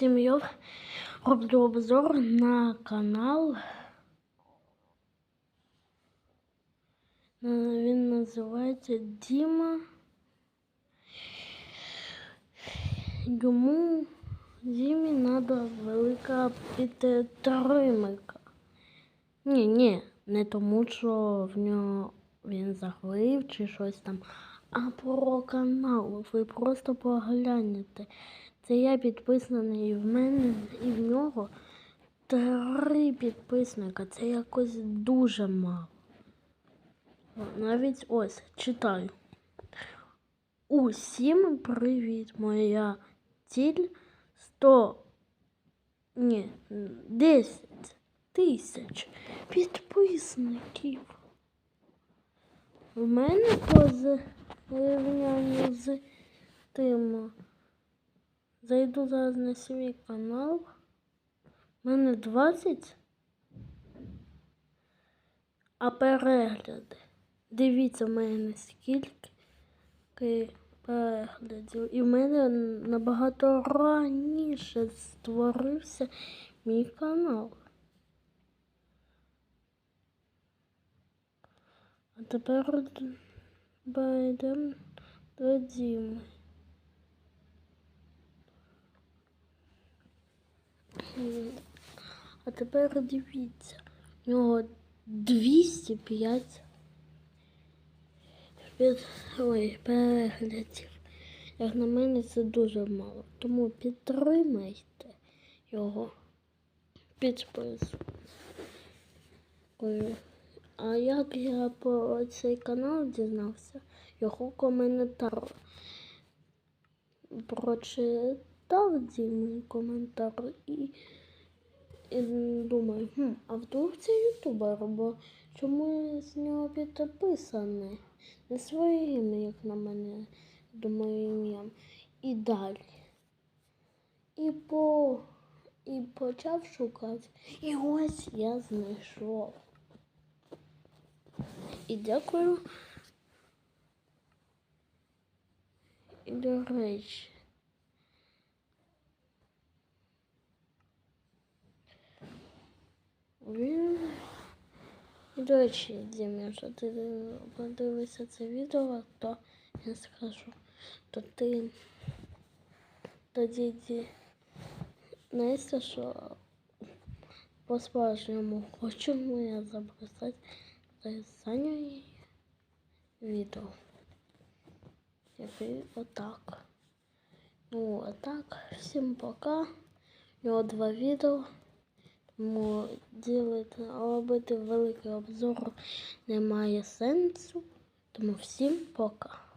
всім я роблю обзор на канал. Е, Він називається Діма. Йому Дімі треба велика підтримка. Ні, ні, не тому, що в нього він захворів чи щось там, а про канал. Ви просто погляньте. Це я підписаний і в мене, і в нього три підписника. Це якось дуже мало. Навіть ось читаю. Усім привіт! Моя ціль 100, ні, 10 тисяч підписників. В мене по зрівнянню з тим. Зайду зараз на свій канал. У мене 20. А перегляди. Дивіться в мене скільки переглядів. І в мене набагато раніше створився мій канал. А тепер йдемо до Діми. А тепер дивіться, у нього 205. Ой, переглядів. Як на мене, це дуже мало. Тому підтримайте його підписку. А як я про цей канал дізнався, його коментар прочитав Дімий коментар і, і думаю, хм, а вдруг це ютубер, бо чому з нього підписаний? Не своїм, як на мене, думаю, ім'ям. І далі. І по і почав шукати. І ось я знайшов. І дякую. І до речі. і до речі, Дім, якщо ти подивишся це відео, то я скажу, то ти тоді знаєш, що по справжньому хочу я записати записання відео. Який отак. Ну, а так, всім пока. У нього два відео. Ділити, робити великий обзор немає сенсу. Тому всім пока.